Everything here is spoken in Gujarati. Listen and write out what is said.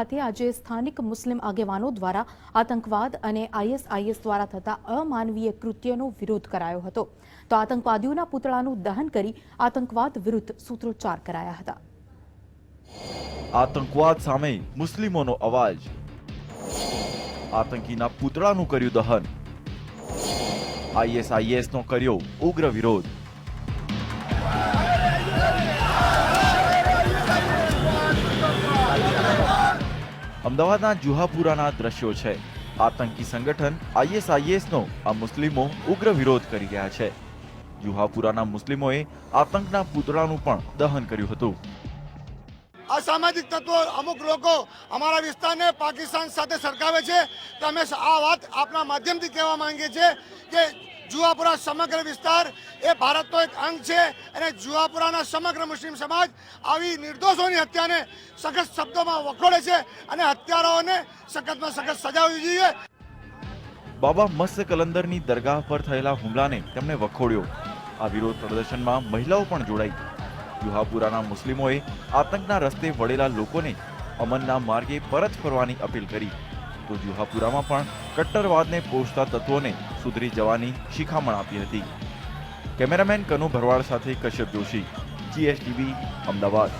સાથે આજે સ્થાનિક મુસ્લિમ આગેવાનો દ્વારા આતંકવાદ અને આઈએસઆઈએસ દ્વારા થતા અમાનવીય કૃત્યનો વિરોધ કરાયો હતો. તો આતંકવાદીઓના પૂતળાનું દહન કરી આતંકવાદ વિરુદ્ધ સૂત્રોચ્ચાર કરાયા હતા. આતંકવાદ સામે મુસ્લિમોનો અવાજ. આતંકીના પૂતળાનું કર્યું દહન. આઈએસઆઈએસનો કર્યો ઉગ્ર વિરોધ. અમદાવાદના જુહાપુરાના દ્રશ્યો છે. આતંકી સંગઠન આઈએસઆઈએસનો આ મુસ્લિમો ઉગ્ર વિરોધ કરી રહ્યા છે. જુહાપુરાના મુસ્લિમોએ આતંકના પૂતળાનું પણ દહન કર્યું હતું. અસામાજિક તત્વો અમુક લોકો અમારા વિસ્તારને પાકિસ્તાન સાથે સરખાવે છે. તો અમે આ વાત આપના માધ્યમથી કહેવા માંગીએ છીએ કે જુવાપુરા સમગ્ર વિસ્તાર એ ભારતનો એક અંગ છે અને જુવાપુરાના સમગ્ર મુસ્લિમ સમાજ આવી નિર્દોષોની હત્યાને સખત શબ્દોમાં વખોડે છે અને હત્યારાઓને સખતમાં સખત સજાવવી જોઈએ. બાબા મસ્ત કલંદરની દરગાહ પર થયેલા હુમલાને તેમણે વખોડ્યો. આ વિરોધ પ્રદર્શનમાં મહિલાઓ પણ જોડાઈ. જુહાપુરાના મુસ્લિમોએ આતંકના રસ્તે વળેલા લોકોને અમનના માર્ગે પરત ફરવાની અપીલ કરી. તો જુહાપુરામાં પણ કટ્ટરવાદને પોષતા તત્વોને સુધરી જવાની શિખામણ આપી હતી. કેમેરામેન કનુ ભરવાડ સાથે કશ્યપ જોશી જીએસટીવી અમદાવાદ.